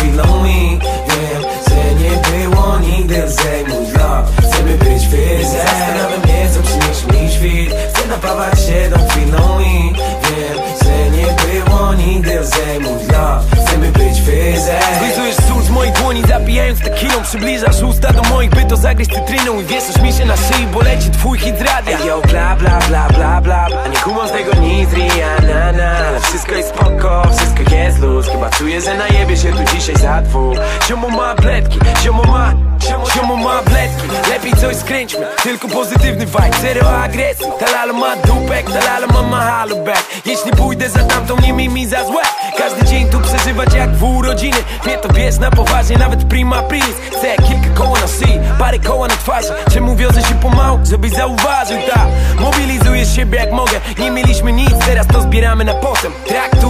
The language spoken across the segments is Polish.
chwilą i wiem, że nie było nigdy mój lot Chcemy być wyżej. Zastanawiam mnie co przyniesie mi świt. Chcę napawać się tą chwilą i wiem, że nie było nigdy mój lot Chcemy być wyżej. Zlizujesz sól z moich dłoni, zabijając tequilą Przybliżasz usta do moich, by to zagryźć cytryną. I wieszasz mi się na szyi, bo leci twój hit radia. Ej, Yo, bla bla bla bla bla. A nie kumam z tego nic, Rihanna Ale jest luz Chyba czuję, że najebie się tu dzisiaj za dwóch. Ziomo ma bledki, ziomo ma, ziomo, ma bledki. Lepiej coś skręćmy, tylko pozytywny vibe, zero agresji Ta lala ma dupek, ta lala ma mahalo back. Jeśli pójdę za tamtą, nie miej mi za złe. Każdy dzień tu przeżywać jak w urodziny. Mnie to bierz na poważnie, nawet prima pris Chcę kilka koła na szyi, parę koła na twarzy. Czemu wiozę się pomału, żebyś zauważył, ta Mobilizuję siebie jak mogę, nie mieliśmy nic, teraz to zbieramy na potem. Traktuję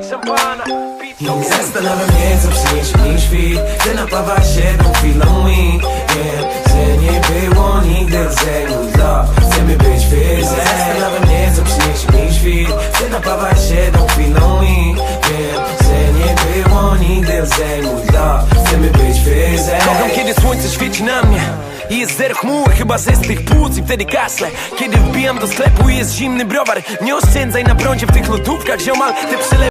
pić I zastanawiam mnie, co przyniesie mi świt Chcę napawać się tą chwilą i wiem, że nie było nigdy mój lot Chcemy być wyżej. Zastanawiam mnie, co przyniesie mi świt Chcę napawać się tą chwilą i wiem, że nie było nigdy mój lot Chcemy być wyżej. Kocham kiedy słońce świeci na mnie i jest zero chmur, chyba ze z tych płuc i wtedy kaszle Kiedy wbijam do sklepu i jest zimny browar. Nie oszczędzaj na prądzie w tych lodówkach, ziomal. Te przelewy